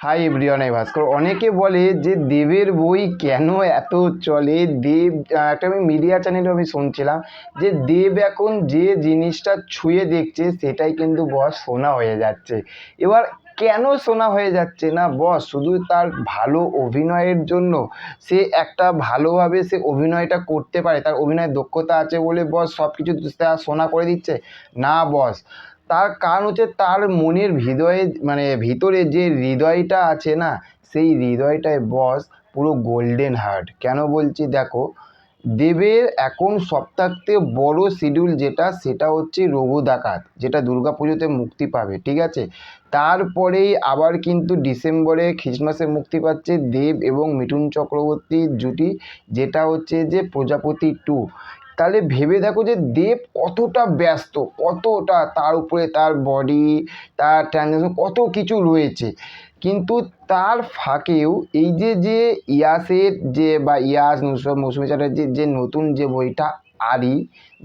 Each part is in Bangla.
হাই এভরিওয়ান আই ভাস্কর অনেকে বলে যে দেবের বই কেন এত চলে? দেব একটা আমি মিডিয়া চ্যানেলে আমি শুনছিলাম যে দেব এখন যে জিনিসটা ছুঁয়ে দেখছে সেটাই কিন্তু বস সোনা হয়ে যাচ্ছে। এবার কেন সোনা হয়ে যাচ্ছে না? বস, শুধু তার ভালো অভিনয়ের জন্য সে একটা ভালোভাবে সে অভিনয়টা করতে পারে, তার অভিনয়ের দক্ষতা আছে বলে বস সব কিছু সোনা করে দিচ্ছে? না, বস। তার কারণ হচ্ছে তার মনের হৃদয়ে মানে ভিতরে যে হৃদয়টা আছে না, সেই হৃদয়টায় বস পুরো গোল্ডেন হার্ট কেন বলছি? দেখো, দেবের এখন সবথেকে বড় শিডিউল যেটা, সেটা হচ্ছে রঘু ডাকাত যেটা দুর্গা পুজোতে মুক্তি পাবে, ঠিক আছে? তারপরেই আবার কিন্তু ডিসেম্বরে খ্রিসমাসে মুক্তি পাচ্ছে দেব এবং মিঠুন চক্রবর্তীর জুটি, যেটা হচ্ছে যে প্রজাপতি টু তাহলে ভেবে দেখো যে দেব কতটা ব্যস্ত, কতটা তার উপরে তার বডি তার ট্রানজ্যাকশন কত কিছু রয়েছে। কিন্তু তার ফাঁকেও এই যে যে ইয়াসের যে বা ইয়াস নুসরত মৌসুমী চ্যাটার্জির যে যে নতুন যে বইটা আরি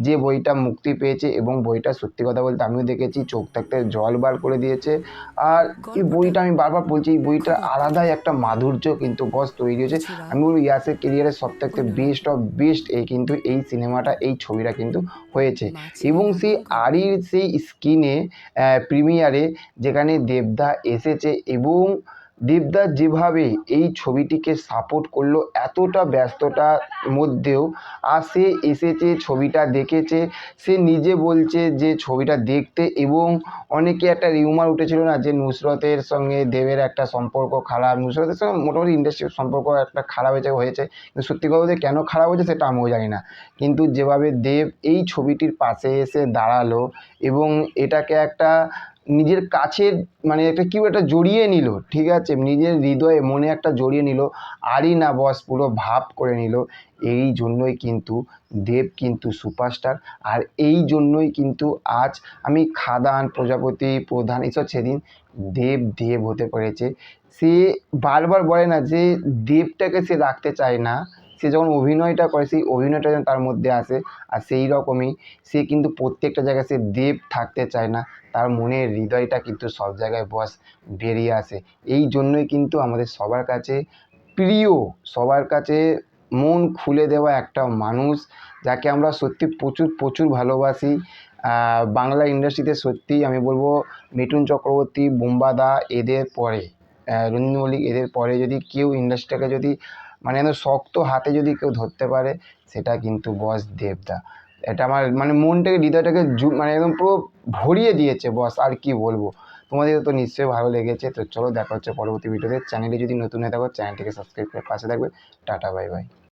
যে বইটা মুক্তি পেয়েছে এবং বইটা সত্যি কথা বলতে আমিও দেখেছি চোখ থাকতে জল বার করে দিয়েছে। আর এই বইটা আমি বারবার বলছি এই বইটার আলাদাই একটা মাধুর্য কিন্তু বস তৈরি হয়েছে। আমি বলব ইয়াসের কেরিয়ারের সব থেকে বেস্ট অফ বেস্ট এই কিন্তু এই সিনেমাটা এই ছবিটা কিন্তু হয়েছে। এবং সেই আরির সেই স্ক্রিনে প্রিমিয়ারে যেখানে দেবদা এসেছে এবং দেবদা যেভাবে এই ছবিটিকে সাপোর্ট করল, এতটা ব্যস্ততার মধ্যেও, আর সে এসেছে, ছবিটা দেখেছে, সে নিজে বলছে যে ছবিটা দেখতে এবং অনেকে একটা রিউমার উঠেছিল না যে নুসরতের সঙ্গে দেবের একটা সম্পর্ক খারাপ, নুসরতের সঙ্গে মোটামুটি ইন্ডাস্ট্রির সম্পর্ক একটা খারাপ হয়েছে হয়েছে, কিন্তু সত্যি কথা বলতে কেন খারাপ হয়েছে সেটা আমিও জানি না। কিন্তু যেভাবে দেব এই ছবিটির পাশে এসে দাঁড়াল এবং এটাকে একটা নিজের কাছের মানে একটা কেউ একটা জড়িয়ে নিল, ঠিক আছে? নিজের হৃদয়ে মনে একটা জড়িয়ে নিল, আরই না বস পুরো ভাব করে নিল। এই জন্যই কিন্তু দেব কিন্তু সুপারস্টার, আর এই জন্যই কিন্তু আজ আমি খাদান প্রজাপতি প্রধান এসব সেদিন দেব দেব হতে পেরেছে। সে বারবার বলে না যে দেবটাকে সে রাখতে চায় না। সে যখন অভিনয়টা করে সেই অভিনয়টা যেন তার মধ্যে আসে আর সেই রকমই সে কিন্তু প্রত্যেকটা জায়গায় সে দেব থাকতে চায় না। তার মনের হৃদয়টা কিন্তু সব জায়গায় বস বেরিয়ে আসে। এই জন্যই কিন্তু আমাদের সবার কাছে প্রিয় সবার কাছে মন খুলে দেওয়া একটা মানুষ যাকে আমরা সত্যি প্রচুর প্রচুর ভালোবাসি। বাংলা ইন্ডাস্ট্রিতে সত্যিই আমি বলব মিঠুন চক্রবর্তী বোম্বাদা এদের পরে আহ, রঞ্জিত মল্লিক এদের পরে যদি কেউ ইন্ডাস্ট্রিটাকে যদি মানে এত শক্ত হাতে যদি কেউ ধরতে পারে, সেটা কিন্তু বস দেবদা। এটা আমার মানে মনটাকে, হৃদয়টাকে মানে একদম পুরো ভরিয়ে দিয়েছে বস আর কি বলব? তোমাদের তো নিশ্চয়ই ভালো লেগেছে, তো চলো দেখা হচ্ছে পরবর্তী ভিডিওতে চ্যানেলে যদি নতুন হয়ে থাকো চ্যানেলটিকে সাবস্ক্রাইব করে পাশে থাকবে। Tata bye bye